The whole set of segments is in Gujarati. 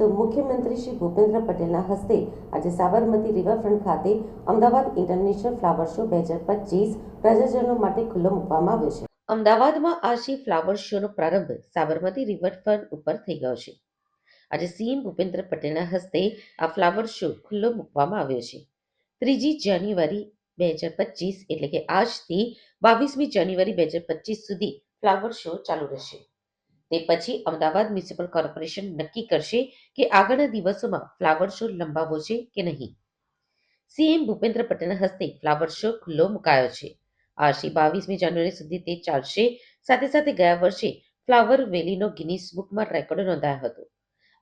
તો મુખ્યમંત્રી શ્રી ભૂપેન્દ્ર પટેલના હસ્તે આજે સાબરમતી રિવરફ્રન્ટ ખાતે અમદાવાદ ઇન્ટરનેશનલ ફ્લાવર શો બે હજાર પચીસ પ્રજાજનો માટે ખુલ્લો મૂકવામાં આવ્યો છે. અમદાવાદમાં આજથી ફ્લાવર શોનો પ્રારંભ સાબરમતી રિવરફ્રન્ટ ઉપર થઈ ગયો છે. આજે સીએમ ભૂપેન્દ્ર પટેલના હસ્તે આ ફ્લાવર શો ખુલ્લો મૂકવામાં આવ્યો છે. ત્રીજી જાન્યુઆરી બે હજાર પચીસ એટલે કે આજથી બાવીસમી જાન્યુઆરી બે હજાર પચીસ સુધી ફ્લાવર શો ચાલુ રહેશે. તે પછી અમદાવાદ મ્યુનિસિપલ કોર્પોરેશન નક્કી કરશે કે આગળના દિવસોમાં ફ્લાવર શો લંબાવવો છે કે નહીં. સીએમ ભૂપેન્દ્ર પટેલના હસ્તે ફ્લાવર શો ખુલ્લો મુકાયો છે. આશી બાવીસમી જાન્યુઆરી સુધી તે ચાલશે. સાથે સાથે ગયા વર્ષે ફ્લાવર વેલીનો ગિનીસ બુકમાં રેકોર્ડ નોંધાયો હતો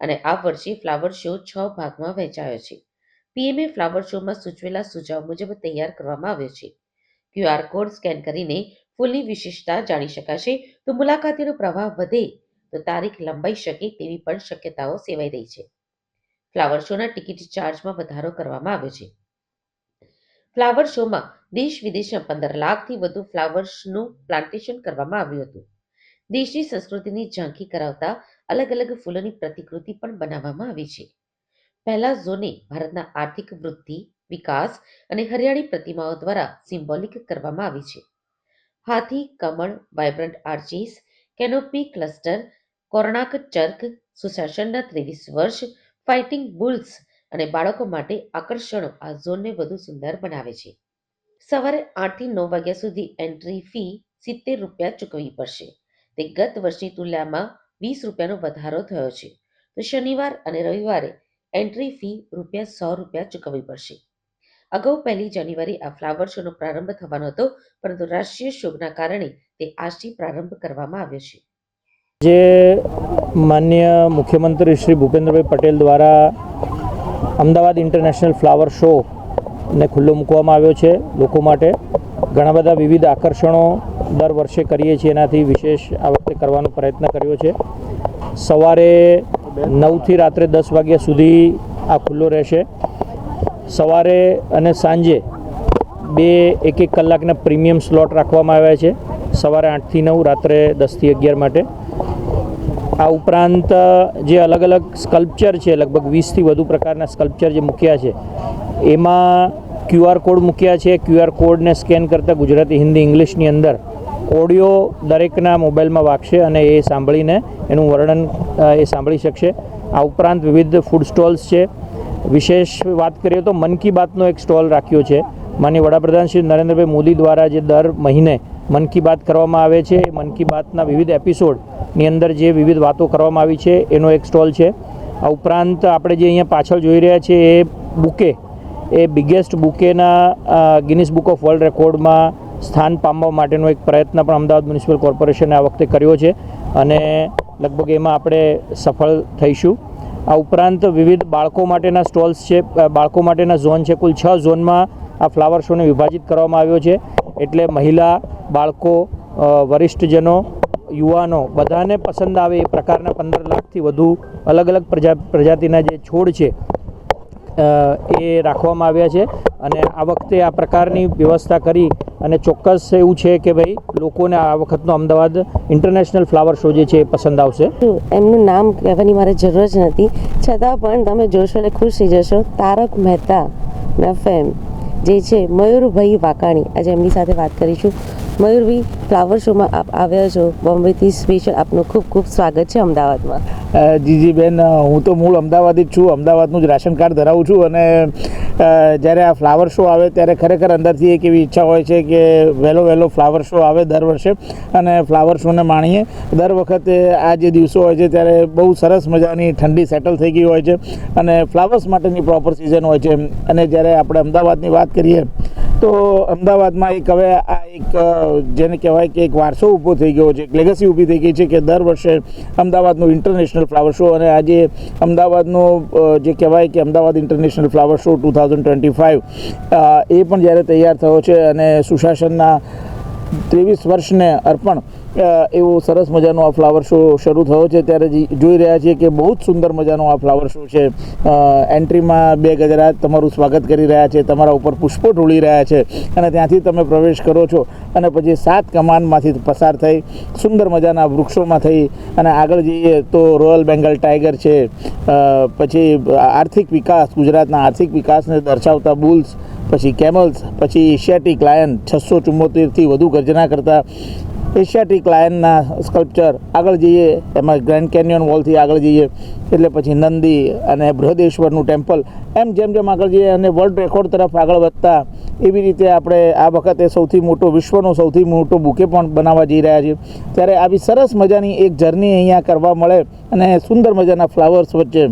અને આ વર્ષે ફ્લાવર શો છ ભાગમાં વહેંચાયો છે. પીએમએ ફ્લાવર શોમાં સૂચવેલા સુઝાવ મુજબ તૈયાર કરવામાં આવ્યો છે. ક્યુઆર કોડ સ્કેન કરીને ફૂલની વિશેષતા જાણી શકાશે. તો મુલાકાતીનો પ્રવાહ વધે તો તારીખ લંબાઈ શકે તેવી પણ શક્યતાઓ સેવાઈ રહી છે. ફ્લાવર શોના ટિકિટ ચાર્જમાં વધારો કરવામાં આવ્યો છે. ફ્લાવર શોમાં દેશ વિદેશના પંદર લાખથી વધુ ફ્લાવર્સનું પ્લાન્ટેશન કરવામાં આવ્યું હતું. દેશની સંસ્કૃતિની ઝાંખી કરાવતા અલગ અલગ ફૂલોની પ્રતિકૃતિ પણ બનાવવામાં આવી છે. પહેલા ઝોને ભારતના આર્થિક વૃદ્ધિ, વિકાસ અને હરિયાળી પ્રતિમાઓ દ્વારા સિમ્બોલિક કરવામાં આવી છે. હાથી, કમળ vibrant arches, canopy cluster, Konark ચર્ક, સુશાસનના ત્રેવીસ વર્ષ, ફાઇટિંગ બુલ્સ અને બાળકો માટે આકર્ષણો આ ઝોનને વધુ સુંદર બનાવે છે. સવારે આઠથી નવ વાગ્યા સુધી એન્ટ્રી ફી સિત્તેર રૂપિયા ચૂકવવી પડશે. તે ગત વર્ષની તુલનામાં વીસ રૂપિયાનો વધારો થયો છે. તો શનિવાર અને રવિવારે એન્ટ્રી ફી રૂપિયા સો રૂપિયા ચૂકવવી પડશે. અગાઉ પહેલી જાન્યુઆરી આ ફ્લાવર શોનો પ્રારંભ થવાનો હતો, પરંતુ રાષ્ટ્રીય શોકના કારણે તે આજથી પ્રારંભ કરવામાં આવ્યો છે. જે માન્ય મુખ્યમંત્રી શ્રી ભૂપેન્દ્રભાઈ પટેલ દ્વારા અમદાવાદ ઇન્ટરનેશનલ ફ્લાવર શો ને ખુલ્લો મૂકવામાં આવ્યો છે. લોકો માટે ઘણા બધા વિવિધ આકર્ષણો દર વર્ષે કરીએ છીએ, એનાથી વિશેષ આ વખતે કરવાનો પ્રયત્ન કર્યો છે. સવારે નવથી રાત્રે દસ વાગ્યા સુધી આ ખુલ્લો રહેશે. સવારે અને સાંજે બે એક એક કલાકના પ્રીમિયમ સ્લોટ રાખવામાં આવ્યા છે. સવારે આઠથી નવ, રાત્રે દસથી અગિયાર માટે. આ ઉપરાંત જે અલગ અલગ સ્કલ્પચર છે, લગભગ વીસથી વધુ પ્રકારના સ્કલ્પચર જે મૂક્યા છે, એમાં ક્યુઆર કોડ મૂક્યા છે. ક્યુઆર કોડને સ્કેન કરતાં ગુજરાતી, હિન્દી, ઇંગ્લિશની અંદર ઓડિયો દરેકના મોબાઈલમાં વાગશે અને એ સાંભળીને એનું વર્ણન એ સાંભળી શકશે. આ ઉપરાંત વિવિધ ફૂડ સ્ટોલ્સ છે વિશેષ વાત કરીએ તો મન કી બાતનો એક સ્ટોલ રાખ્યો છે. માનનીય વડાપ્રધાન શ્રી નરેન્દ્રભાઈ મોદી દ્વારા જે દર મહિને મન કી બાત કરવામાં આવે છે, એ મન કી બાતના વિવિધ એપિસોડની અંદર જે વિવિધ વાતો કરવામાં આવી છે, એનો એક સ્ટોલ છે. આ ઉપરાંત આપણે જે અહીંયા પાછળ જોઈ રહ્યા છીએ એ બુકે, એ બિગેસ્ટ બુકેના ગિનિસ બુક ઓફ વર્લ્ડ રેકોર્ડમાં સ્થાન પામવા માટેનો એક પ્રયત્ન પણ અમદાવાદ મ્યુનિસિપલ કોર્પોરેશને આ વખતે કર્યો છે. અને લગભગ એમાં આપણે સફળ થઈશું. આ ઉપરાંત વિવિધ બાળકો માટેના સ્ટોલ્સ છે બાળકો માટેના ઝોન છે. કુલ છ ઝોનમાં આ ફ્લાવર શોને વિભાજિત કરવામાં આવ્યો છે. એટલે મહિલા, બાળકો વરિષ્ઠજનો, યુવાનો બધાને પસંદ આવે એ પ્રકારના પંદર લાખથી વધુ અલગ અલગ પ્રજા, પ્રજાતિના જે છોડ છે એ રાખવામાં આવ્યા છે. અને આ વખતે આ પ્રકારની વ્યવસ્થા કરી અને ચોક્કસ એવું છે કે ભાઈ લોકોને આ વખતનો અમદાવાદ ઇન્ટરનેશનલ ફ્લાવર શો જે છે એ પસંદ આવશે. એમનું નામ કહેવાની મારે જરૂર જ નથી. છતાં પણ તમે જોશો એટલે ખુશ થઈ જશો. તારક મહેતા ના ફેમ જે છે, મયુરભાઈ વાકાણી આજે એમની સાથે વાત કરીશું. મયુરભાઈ ફ્લાવર શોમાં આપ આવ્યા છો. બોમ્બેથી સ્પેશિયલ આપનું ખૂબ ખૂબ સ્વાગત છે અમદાવાદમાં. જીજી જીજીબેન હું તો મૂળ અમદાવાદી જ છું. અમદાવાદનું જ રાશન કાર્ડ ધરાવું છું અને જ્યારે આ ફ્લાવર શો આવે ત્યારે ખરેખર અંદરથી એક એવી ઈચ્છા હોય છે કે વહેલો વહેલો ફ્લાવર શો આવે દર વર્ષે અને ફ્લાવર શોને માણીએ. દર વખતે આ જે દિવસો હોય છે ત્યારે બહુ સરસ મજાની ઠંડી સેટલ થઈ ગઈ હોય છે અને ફ્લાવર્સ માટેની પ્રોપર સિઝન હોય છે. અને જ્યારે આપણે અમદાવાદની વાત કરીએ તો અમદાવાદમાં એક હવે આ એક જેને કહેવાય કે એક વારસો ઊભો થઈ ગયો છે, એક લેગસી ઊભી થઈ ગઈ છે કે દર વર્ષે અમદાવાદનું ઇન્ટરનેશનલ ફ્લાવર શો અને આજે અમદાવાદનો જે કહેવાય કે Ahmedabad international flower show two thousand twenty five એ પણ જ્યારે તૈયાર થયો છે અને સુશાસનના ત્રેવીસ વર્ષને અર્પણ એવો સરસ મજાનો આ ફ્લાવર શો શરૂ થયો છે. ત્યારે જોઈ રહ્યા છીએ કે બહુ જ સુંદર મજાનો આ ફ્લાવર શો છે. એન્ટ્રીમાં બે ગજરાજ તમારું સ્વાગત કરી રહ્યા છે. તમારા ઉપર પુષ્પો ઢોળી રહ્યા છે અને ત્યાંથી તમે પ્રવેશ કરો છો અને પછી સાત કમાનમાંથી પસાર થઈ સુંદર મજાના વૃક્ષોમાં થઈ અને આગળ જઈએ તો રોયલ બેંગલ ટાઈગર છે. પછી આર્થિક વિકાસ, ગુજરાતના આર્થિક વિકાસને દર્શાવતા બુલ્સ પછી કેમલ્સ પછી એશિયાટિક લાયન છસો ચુમ્મોતેરથી વધુ ગર્જના કરતા એશિયાટિક લાયનના સ્કલ્પચર આગળ જઈએ, એમાં ગ્રેન્ડ કેન્યોન વોલથી આગળ જઈએ, એટલે પછી નંદી અને બૃહદેશ્વરનું ટેમ્પલ, એમ જેમ જેમ આગળ જઈએ અને વર્લ્ડ રેકોર્ડ તરફ આગળ વધતા, એવી રીતે આપણે આ વખતે સૌથી મોટો, વિશ્વનો સૌથી મોટો બુકે પણ બનાવવા જઈ રહ્યા છીએ. ત્યારે આવી સરસ મજાની એક જર્ની અહીંયા કરવા મળે અને સુંદર મજાના ફ્લાવર્સ વચ્ચે.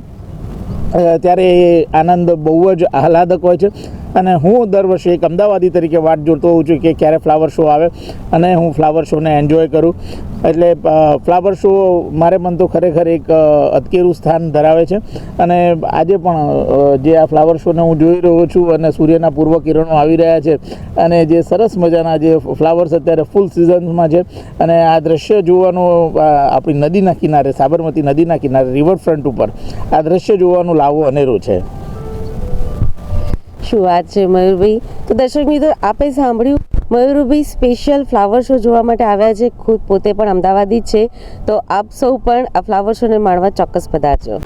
ત્યારે આનંદ બહુ જ આહલાદક હોય છે. અને હું દર વર્ષે એક અમદાવાદી તરીકે વાટ જોતો હોઉં છું કે ક્યારે ફ્લાવર શો આવે અને હું ફ્લાવર શોને એન્જોય કરું. એટલે ફ્લાવર શો મારે મન તો ખરેખર એક અતકેરું સ્થાન ધરાવે છે. અને આજે પણ જે આ ફ્લાવર શોને હું જોઈ રહ્યો છું અને સૂર્યના પૂર્વ કિરણો આવી રહ્યા છે અને જે સરસ મજાના જે ફ્લાવર્સ અત્યારે ફૂલ સિઝન્સમાં છે અને આ દ્રશ્ય જોવાનું આપણી નદીના કિનારે, સાબરમતી નદીના કિનારે રિવરફ્રન્ટ ઉપર આ દ્રશ્ય જોવાનું લાવો અનેરું છે. શું વાત છે મયુરભાઈ? તો દર્શક મિત્રો, આપે સાંભળ્યું, મયુરભાઈ સ્પેશિયલ ફ્લાવર શો જોવા માટે આવ્યા છે, ખુદ પોતે પણ અમદાવાદી છે. તો આપ સૌ પણ આ ફ્લાવર શોને માણવા ચોક્કસ પધારજો.